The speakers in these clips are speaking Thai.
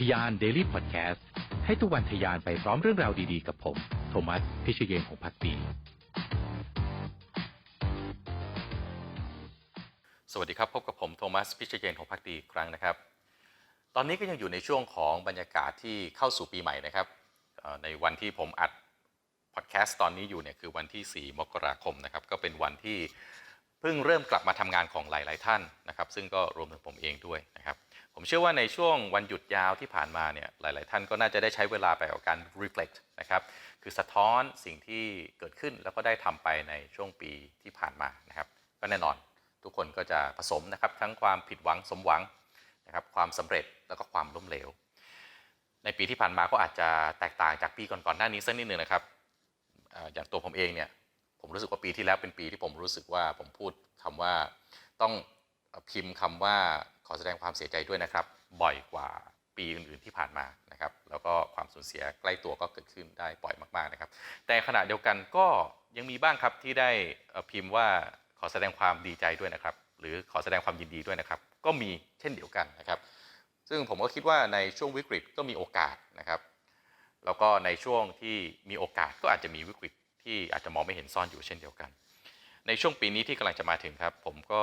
ทยาน Daily Podcast ให้ทุกวันทยานไปพร้อมเรื่องราวดีๆ กับผม โทมัส พิเชยเยนของพักดี สวัสดีครับ พบกับผมโทมัส พิชเยนของพักดีอีกครั้งนะครับ ตอนนี้ก็ยังอยู่ในช่วงของบรรยากาศที่เข้าสู่ปีใหม่นะครับ ในวันที่ผมอัดพอดแคสต์ตอนนี้อยู่เนี่ยคือวันที่ 4 มกราคมนะครับ ก็เป็นวันที่เพิ่งเริ่มกลับมาทำงานของหลาย ๆ ท่านนะครับ ซึ่งก็รวมถึงผมเองด้วยนะครับ ผมเชื่อว่าในช่วงวันหยุดยาวที่ผ่านมาเนี่ยหลาย ๆ ท่านก็น่าจะได้ใช้เวลาไปกับการ reflect นะครับคือสะท้อนสิ่งที่เกิดขึ้นแล้วก็ได้ทำไปในช่วงปีที่ผ่านมานะครับก็แน่นอนทุกคนก็จะผสมนะครับทั้งความผิดหวังสมหวังนะครับความสำเร็จแล้วก็ความล้มเหลว ในปีที่ผ่านมาก็อาจจะแตกต่างจากปีก่อนๆหน้านี้สักนิดหนึ่งนะครับเอ่ออย่างตัวผมเองเนี่ยผมรู้สึกว่าปีที่แล้วเป็นปีที่ผมรู้สึกว่าผมพูดคำว่าต้องพิมพ์คำว่า ขอแสดงความเสียใจด้วยนะครับ บ่อยกว่าปีอื่นๆที่ผ่านมานะครับ แล้วก็ความสูญเสียใกล้ตัวก็เกิดขึ้นได้บ่อยมากๆนะครับ แต่ขณะเดียวกันก็ยังมีบ้างครับที่ได้พิมพ์ว่าขอแสดงความดีใจด้วยนะครับ หรือขอแสดงความยินดีด้วยนะครับ ก็มีเช่นเดียวกันนะครับ ซึ่งผมก็คิดว่าในช่วงวิกฤตก็มีโอกาสนะครับ แล้วก็ในช่วงที่มีโอกาสก็อาจจะมีวิกฤตที่อาจจะมองไม่เห็นซ่อนอยู่เช่นเดียวกัน ในช่วงปีนี้ที่กำลังจะมาถึงครับ ผมก็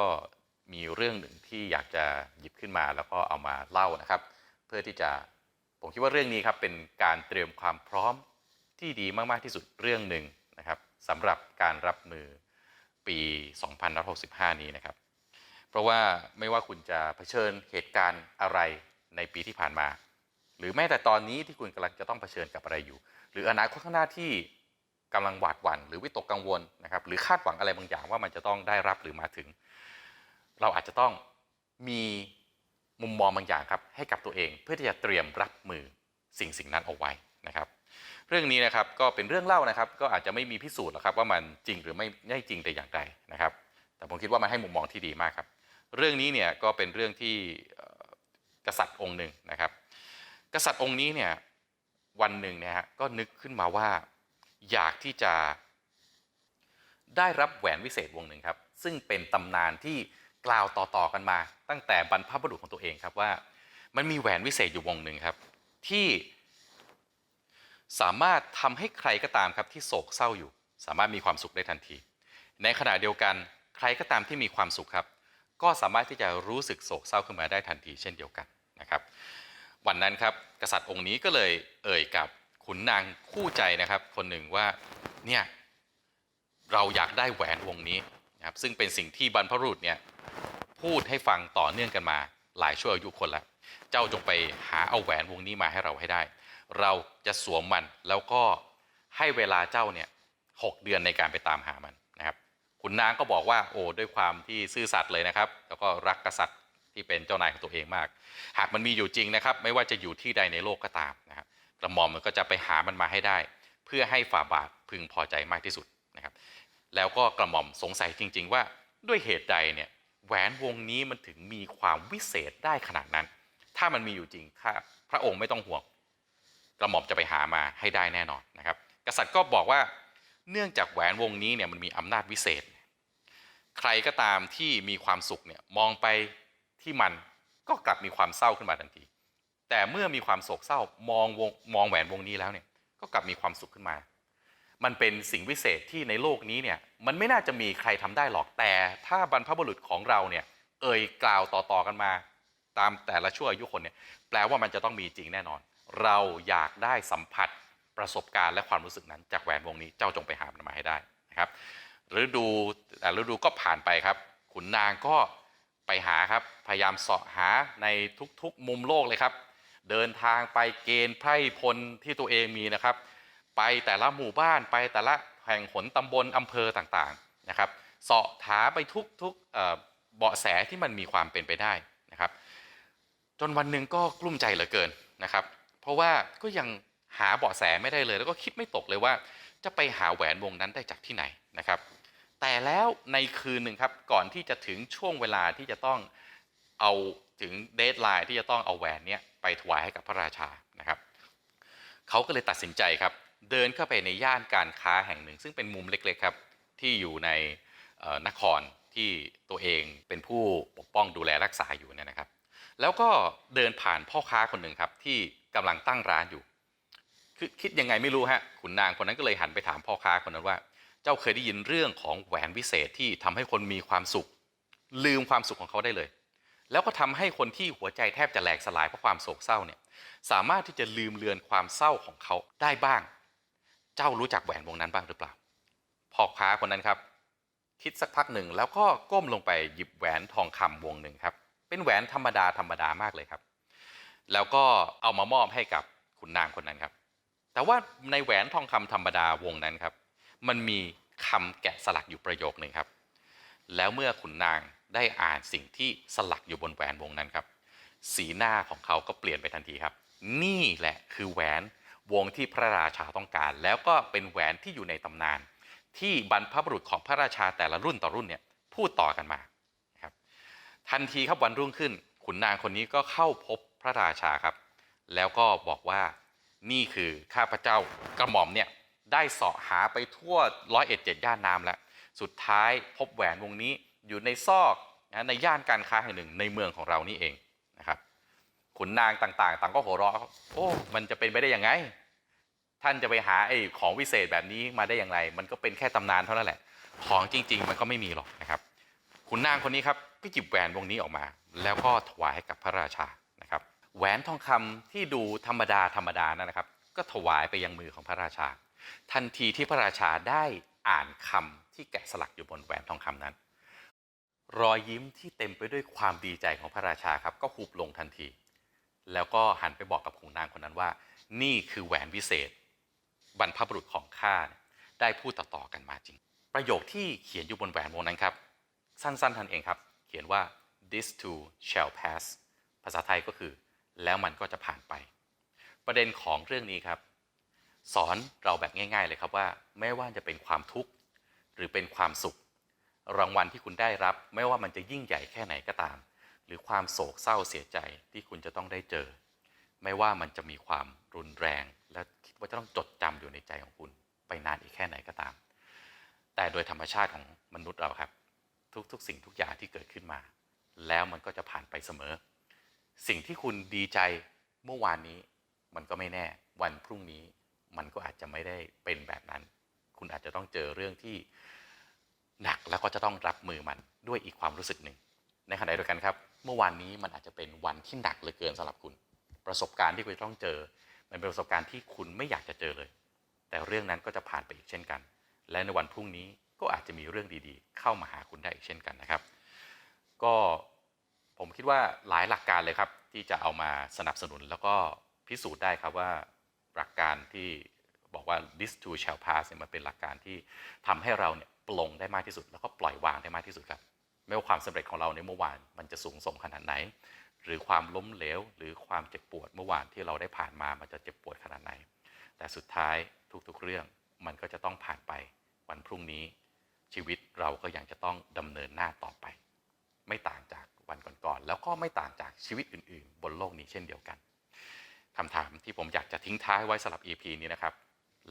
มีเรื่องหนึ่งที่อยากจะหยิบขึ้นมาแล้วก็เอามาเล่านะครับ เพื่อที่จะผมคิดว่าเรื่องนี้ครับเป็นการเตรียมความพร้อมที่ดีมาก ๆ ที่สุดเรื่องหนึ่งนะครับสำหรับการรับมือปี 2565 นี้นะครับ เพราะว่าไม่ว่าคุณจะเผชิญเหตุการณ์อะไรในปีที่ผ่านมา หรือแม้แต่ตอนนี้ที่คุณกำลังจะต้องเผชิญกับอะไรอยู่ หรืออนาคตข้างหน้าที่กำลังหวาดหวั่นหรือวิตกกังวลนะครับหรือคาดหวังอะไรบางอย่างว่ามันจะต้องได้รับหรือมาถึง เราอาจจะต้องมีมุมมองบางอย่างครับให้กับตัวเอง เพื่อที่จะเตรียมรับมือสิ่งสิ่งนั้นเอาไว้นะครับ เรื่องนี้นะครับก็เป็นเรื่องเล่านะครับ ก็อาจจะไม่มีพิสูจน์หรอกครับว่ามันจริงหรือไม่ไม่จริงแต่อย่างใดนะครับ แต่ผมคิดว่ามันให้มุมมองที่ดีมากครับ เรื่องนี้เนี่ยก็เป็นเรื่องที่กษัตริย์องค์หนึ่งนะครับ กษัตริย์องค์นี้เนี่ยวันหนึ่งเนี่ยฮะก็นึกขึ้นมาว่าอยากที่จะได้รับแหวนวิเศษวงหนึ่งครับ ซึ่งเป็นตำนานที่ กล่าวต่อๆกันมา ตั้งแต่บรรพบุรุษของตัวเองครับว่า มันมีแหวนวิเศษอยู่วงหนึ่งครับ ที่สามารถทำให้ใครก็ตามครับที่โศกเศร้าอยู่ สามารถมีความสุขได้ทันที ในขณะเดียวกันใครก็ตามที่มีความสุขครับ ก็สามารถที่จะรู้สึกโศกเศร้าขึ้นมาได้ทันทีเช่นเดียวกันนะครับวันนั้นครับกษัตริย์องค์นี้ก็เลยเอ่ยกับขุนนางคู่ใจนะครับ คนหนึ่งว่าเนี่ยเราอยากได้แหวนวงนี้ นะครับซึ่งเป็นสิ่งที่บรรพบุรุษเนี่ยพูดให้ฟังต่อเนื่องกันมา หลายชั่วอายุคนแล้ว เจ้าจงไปหาเอาแหวนวงนี้มาให้เราให้ได้ เราจะสวมมันแล้วก็ให้เวลาเจ้าเนี่ยหกเดือนในการไปตามหามันนะครับ ขุนนางก็บอกว่าโอ้ด้วยความที่ซื่อสัตย์เลยนะครับ แล้วก็รักกษัตริย์ที่เป็นเจ้านายของตัวเองมาก หากมันมีอยู่จริงนะครับ ไม่ว่าจะอยู่ที่ใดในโลกก็ตามนะครับกระหม่อมมันก็จะไปหามันมาให้ได้ เพื่อให้ฝ่าบาทพึงพอใจมากที่สุดนะครับ แล้วก็กระหม่อมสงสัยจริง ๆ ว่าด้วยเหตุใดเนี่ยแหวนวงนี้มันถึงมีความวิเศษได้ขนาดนั้น ถ้ามันมีอยู่จริงถ้าพระองค์ไม่ต้องห่วง กระหม่อมจะไปหามาให้ได้แน่นอนนะครับ กษัตริย์ก็บอกว่าเนื่องจากแหวนวงนี้เนี่ยมันมีอำนาจวิเศษ ใครก็ตามที่มีความสุขเนี่ยมองไปที่มันก็กลับมีความเศร้าขึ้นมาทันที แต่เมื่อมีความโศกเศร้ามองวงมองแหวนวงนี้แล้วเนี่ยก็กลับมีความสุขขึ้นมา มันเป็นสิ่งวิเศษที่ในโลกนี้เนี่ยมันไม่น่าจะมีใครทำได้หรอกแต่ถ้าบรรพบุรุษของเราเนี่ยเอ่ยกล่าวต่อๆกันมาตามแต่ละชั่วอายุคนเนี่ยแปลว่ามันจะต้องมีจริงแน่นอน เราอยากได้สัมผัสประสบการณ์และความรู้สึกนั้นจากแหวนวงนี้เจ้าจงไปหามันมาให้ได้นะครับฤดูแต่ฤดูก็ผ่านไปครับ ขุนนางก็ไปหาครับพยายามเสาะหาในทุกๆมุมโลกเลยครับ เดินทางไปเกณฑ์ไพร่พลที่ตัวเองมีนะครับ ไปแต่ละหมู่บ้านไปแต่ละแห่งหนตำบลอำเภอต่างๆนะครับเสาะถาไปทุกๆเอ่อเบาะแสที่มันมีความเป็นไปได้นะครับ จนวันหนึ่งก็กลุ้มใจเหลือเกินนะครับ เพราะว่าก็ยังหาเบาะแสไม่ได้เลย แล้วก็คิดไม่ตกเลยว่าจะไปหาแหวนวงนั้นได้จากที่ไหนนะครับ แต่แล้วในคืนหนึ่งครับก่อนที่จะถึงช่วงเวลาที่จะต้องเอาถึงเดทไลน์ที่จะต้องเอาแหวนเนี้ยไปถวายให้กับพระราชานะครับเขาก็เลยตัดสินใจครับ เดินเข้าไปในย่านการค้าแห่งหนึ่ง ซึ่งเป็นมุมเล็กๆครับที่อยู่ในนครที่ตัวเองเป็นผู้ปกป้องดูแลรักษาอยู่เนี่ยนะครับ แล้วก็เดินผ่านพ่อค้าคนหนึ่งครับที่กำลังตั้งร้านอยู่ คือคิดยังไงไม่รู้ฮะขุนนางคนนั้นก็เลยหันไปถามพ่อค้าคนนั้นว่า เจ้าเคยได้ยินเรื่องของแหวนวิเศษที่ทำให้คนมีความสุข ลืมความสุขของเขาได้เลย แล้วก็ทำให้คนที่หัวใจแทบจะแหลกสลายเพราะความโศกเศร้าเนี่ยสามารถที่จะลืมเลือนความเศร้าของเขาได้บ้าง เจ้ารู้จักแหวนวงนั้นบ้างหรือเปล่าพ่อค้าคนนั้นครับ คิดสักพักหนึ่งแล้วก็ก้มลงไปหยิบแหวนทองคำวงหนึ่งครับ เป็นแหวนธรรมดาธรรมดามากเลยครับ แล้วก็เอามามอบให้กับขุนนางคนนั้นครับ แต่ว่าในแหวนทองคำธรรมดาวงนั้นครับ มันมีคำแกะสลักอยู่ประโยคหนึ่งครับ แล้วเมื่อขุนนางได้อ่านสิ่งที่สลักอยู่บนแหวนวงนั้นครับ สีหน้าของเขาก็เปลี่ยนไปทันทีครับ นี่แหละคือแหวน วงที่พระราชาต้องการ แล้วก็เป็นแหวนที่อยู่ในตำนาน ที่บรรพบุรุษของพระราชาแต่ละรุ่นต่อรุ่นเนี่ยพูดต่อกันมาครับทันทีครับวันรุ่งขึ้น ขุนนางคนนี้ก็เข้าพบพระราชาครับ แล้วก็บอกว่านี่คือข้าพเจ้ากระหม่อมเนี่ยได้เสาะหาไปทั่วร้อยเอ็ดเจ็ดย่านน้ำแล้ว สุดท้ายพบแหวนวงนี้อยู่ในซอกนะในย่านการค้าแห่งหนึ่งในเมืองของเรานี่เองนะครับ ขุนนางต่างๆ ต่างก็หัวเราะโอ้มันจะเป็นไปได้ยังไง ท่านจะไปหาไอ้ของวิเศษแบบนี้มาได้อย่างไร มันก็เป็นแค่ตำนานเท่านั้นแหละ ของจริง ๆ มันก็ไม่มีหรอกนะครับขุนนางคนนี้ครับก็หยิบแหวนวงนี้ออกมา แล้วก็ถวายให้กับพระราชานะครับแหวนทองคำที่ดูธรรมดาธรรมดานั่นนะครับ ก็ถวายไปยังมือของพระราชา ทันทีที่พระราชาได้อ่านคำที่แกะสลักอยู่บนแหวนทองคำนั้น รอยยิ้มที่เต็มไปด้วยความดีใจของพระราชาครับ ก็หุบลงทันที แล้วก็หันไปบอกกับขุนนางคนนั้นว่า นี่คือแหวนวิเศษ บรรพบุรุษของข้าได้พูดต่อๆกันมาจริง ประโยคที่เขียนอยู่บนแหวนวงนั้นครับ สั้นๆทันเองครับ เขียนว่า this too shall pass ภาษาไทยก็คือ แล้วมันก็จะผ่านไป ประเด็นของเรื่องนี้ครับ สอนเราแบบง่าย ๆเลยครับว่า ไม่ว่าจะเป็นความทุกข์หรือเป็นความสุข รางวัลที่คุณได้รับ ไม่ว่ามันจะยิ่งใหญ่แค่ไหนก็ตาม รือความโศกเศร้าเสียใจที่คุณจะต้องได้เจอ ไม่ว่ามันจะมีความรุนแรง และคิดว่าจะต้องจดจำอยู่ในใจของคุณไปนานอีกแค่ไหนก็ตาม แต่โดยธรรมชาติของมนุษย์เราครับ ทุกๆ สิ่งทุกอย่างที่เกิดขึ้นมา แล้วมันก็จะผ่านไปเสมอ สิ่งที่คุณดีใจเมื่อวานนี้ มันก็ไม่แน่ วันพรุ่งนี้มันก็อาจจะไม่ได้เป็นแบบนั้น คุณอาจจะต้องเจอเรื่องที่หนักแล้วก็จะต้องรับมือมันด้วยอีกความรู้สึกหนึ่งในขณะเดียวกันครับ เมื่อวานนี้มันอาจจะเป็นวันที่หนักเหลือเกินสำหรับคุณ ประสบการณ์ที่คุณต้องเจอ มันเป็นประสบการณ์ที่คุณไม่อยากจะเจอเลย แต่เรื่องนั้นก็จะผ่านไปอีกเช่นกัน และในวันพรุ่งนี้ก็อาจจะมีเรื่องดีๆ เข้ามาหาคุณได้อีกเช่นกันนะครับ ก็ผมคิดว่าหลายหลักการเลยครับ ที่จะเอามาสนับสนุนแล้วก็พิสูจน์ได้ครับว่าหลักการที่บอกว่า this too shall pass เนี่ยมันเป็นหลักการที่ทำให้เราเนี่ยปลงได้มากที่สุด แล้วก็ปล่อยวางได้มากที่สุดครับ ไม่ว่าความสำเร็จของเราในเมื่อวานมันจะสูงส่งขนาดไหน หรือความล้มเหลว หรือความเจ็บปวดเมื่อวานที่เราได้ผ่านมามันจะเจ็บปวดขนาดไหน แต่สุดท้ายทุกๆเรื่องมันก็จะต้องผ่านไปวันพรุ่งนี้ ชีวิตเราก็ยังจะต้องดำเนินหน้าต่อไป ไม่ต่างจากวันก่อนๆแล้วก็ไม่ต่างจากชีวิตอื่น ๆ บนโลกนี้เช่นเดียวกันคำถามที่ผมอยากจะทิ้งท้ายไว้สำหรับ EP นี้นะครับ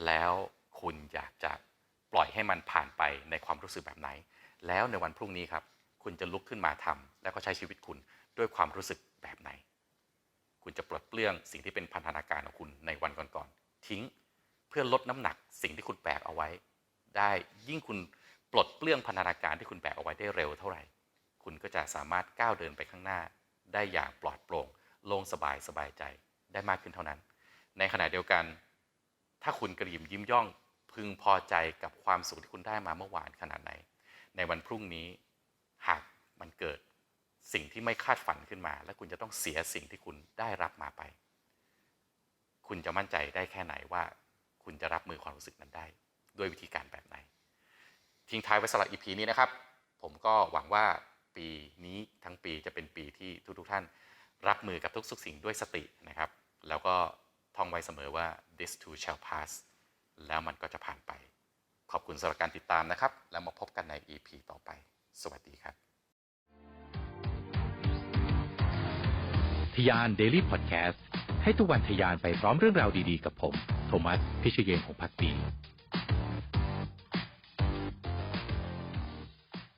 แล้วคุณอยากจะปล่อยให้มันผ่านไปในความรู้สึกแบบไหน แล้วในวันพรุ่งนี้ครับ คุณจะลุกขึ้นมาทำแล้วก็ใช้ชีวิตคุณด้วยความรู้สึกแบบไหน คุณจะปลดเปลื้องสิ่งที่เป็นพันธนาการของคุณในวันก่อนๆทิ้งเพื่อลดน้ำหนักสิ่งที่คุณแบกเอาไว้ ได้ยิ่งคุณปลดเปลื้องพันธนาการที่คุณแบกเอาไว้ได้เร็วเท่าไหร่ คุณก็จะสามารถก้าวเดินไปข้างหน้า ได้อย่างปลอดโปร่งโล่งสบายสบายใจได้มากขึ้นเท่านั้น ในขณะเดียวกัน ถ้าคุณกระยิมยิ้มย่องพึงพอใจกับความสุขที่คุณได้มาเมื่อวานขนาดไหน ในวันพรุ่งนี้ หากมันเกิดสิ่งที่ไม่คาดฝันขึ้นมา และคุณจะต้องเสียสิ่งที่คุณได้รับมาไป คุณจะมั่นใจได้แค่ไหนว่า คุณจะรับมือความรู้สึกนั้นได้ ด้วยวิธีการแบบไหน ทิ้งท้ายไว้สำหรับ EP นี้นะครับ ผมก็หวังว่าปีนี้ทั้งปีจะเป็นปีที่ทุกๆท่าน รับมือกับทุกๆสิ่งด้วยสตินะครับ แล้วก็ท่องไว้เสมอว่า this too shall pass แล้วมันก็จะผ่านไป ขอบคุณสำหรับการติดตามนะครับ แล้วมาพบกันใน EP ต่อไป สวัสดีครับทยาน Daily Podcast ให้ทุกวันทยานไปพร้อมเรื่องราวดีๆ กับผม โทมัส พิเชยเยนของพักดี